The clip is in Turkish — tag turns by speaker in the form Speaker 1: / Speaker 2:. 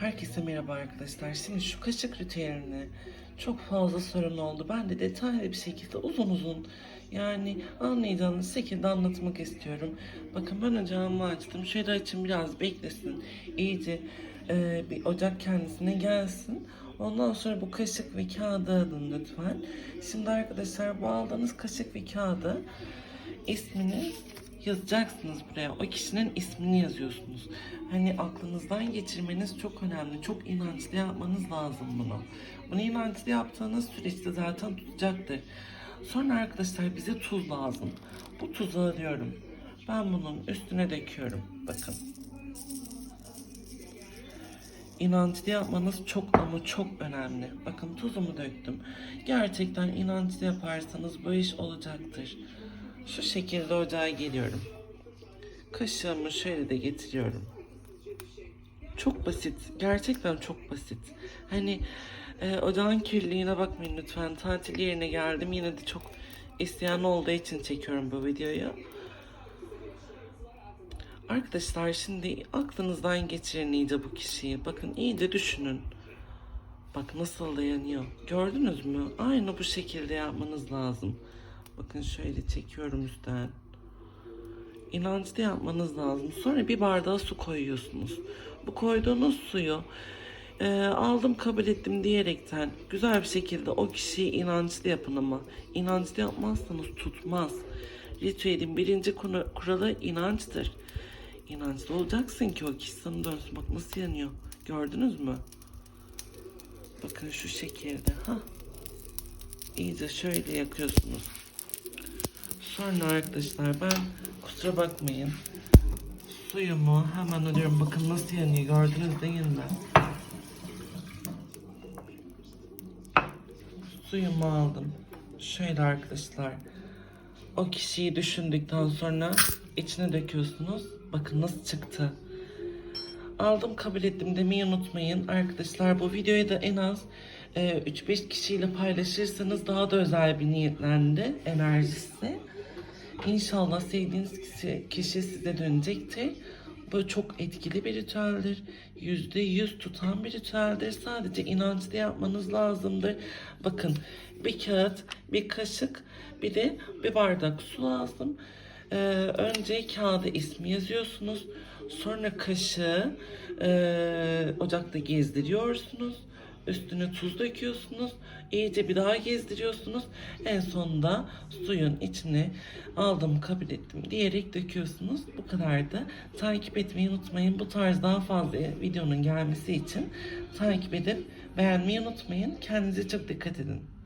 Speaker 1: Herkese merhaba arkadaşlar. Şimdi şu kaşık ritüelini çok fazla sorun oldu. Ben de detaylı bir şekilde uzun uzun yani anlayacağınız şekilde anlatmak istiyorum. Bakın ben ocağımı açtım. Şöyle açın biraz beklesin. İyice e, bir ocak kendisine gelsin. Ondan sonra bu kaşık ve kağıdı alın lütfen. Şimdi arkadaşlar bu aldığınız kaşık ve kağıdı ismini yazacaksınız buraya. O kişinin ismini yazıyorsunuz. Hani aklınızdan geçirmeniz çok önemli. Çok inançlı yapmanız lazım bunu. Bunu inançlı yaptığınız süreçte zaten tutacaktır. Sonra arkadaşlar bize tuz lazım. Bu tuzu alıyorum. Ben bunun üstüne döküyorum. Bakın. İnançlı yapmanız çok ama çok önemli. Bakın tuzumu döktüm. Gerçekten inançlı yaparsanız bu iş olacaktır. Şu şekilde ocağa geliyorum. Kaşığımı şöyle de getiriyorum. Çok basit. Gerçekten çok basit. Hani e, ocağın kirliliğine bakmayın lütfen. Tatil yerine geldim. Yine de çok isteyen olduğu için çekiyorum bu videoyu. Arkadaşlar şimdi aklınızdan geçirin iyice bu kişiyi. Bakın iyice düşünün. Bak nasıl dayanıyor. Gördünüz mü? Aynı bu şekilde yapmanız lazım. Bakın şöyle çekiyorum üstten. İnançlı yapmanız lazım. Sonra bir bardağa su koyuyorsunuz. Bu koyduğunuz suyu e, aldım kabul ettim diyerekten güzel bir şekilde o kişiyi inançlı yapın ama inançlı yapmazsanız tutmaz. Ritüelin birinci kuralı inançtır. İnançlı olacaksın ki o kişi sana dönsün. Bak nasıl yanıyor. Gördünüz mü? Bakın şu şekilde. ha. İyice şöyle yakıyorsunuz. Sonra arkadaşlar ben kusura bakmayın. Suyumu hemen alıyorum. Bakın nasıl yanıyor gördünüz değil mi? Suyumu aldım. Şöyle arkadaşlar. O kişiyi düşündükten sonra içine döküyorsunuz. Bakın nasıl çıktı. Aldım kabul ettim demeyi unutmayın. Arkadaşlar bu videoyu da en az e, 3-5 kişiyle paylaşırsanız daha da özel bir niyetlendi enerjisi. İnşallah sevdiğiniz kişi, size dönecektir. Bu çok etkili bir ritüeldir. Yüzde yüz tutan bir ritüeldir. Sadece inançlı yapmanız lazımdır. Bakın bir kağıt, bir kaşık, bir de bir bardak su lazım. Ee, önce kağıda ismi yazıyorsunuz. Sonra kaşığı e, ocakta gezdiriyorsunuz. Üstüne tuz döküyorsunuz. İyice bir daha gezdiriyorsunuz. En sonunda suyun içine aldım kabul ettim diyerek döküyorsunuz. Bu kadar da takip etmeyi unutmayın. Bu tarz daha fazla videonun gelmesi için takip edip beğenmeyi unutmayın. Kendinize çok dikkat edin.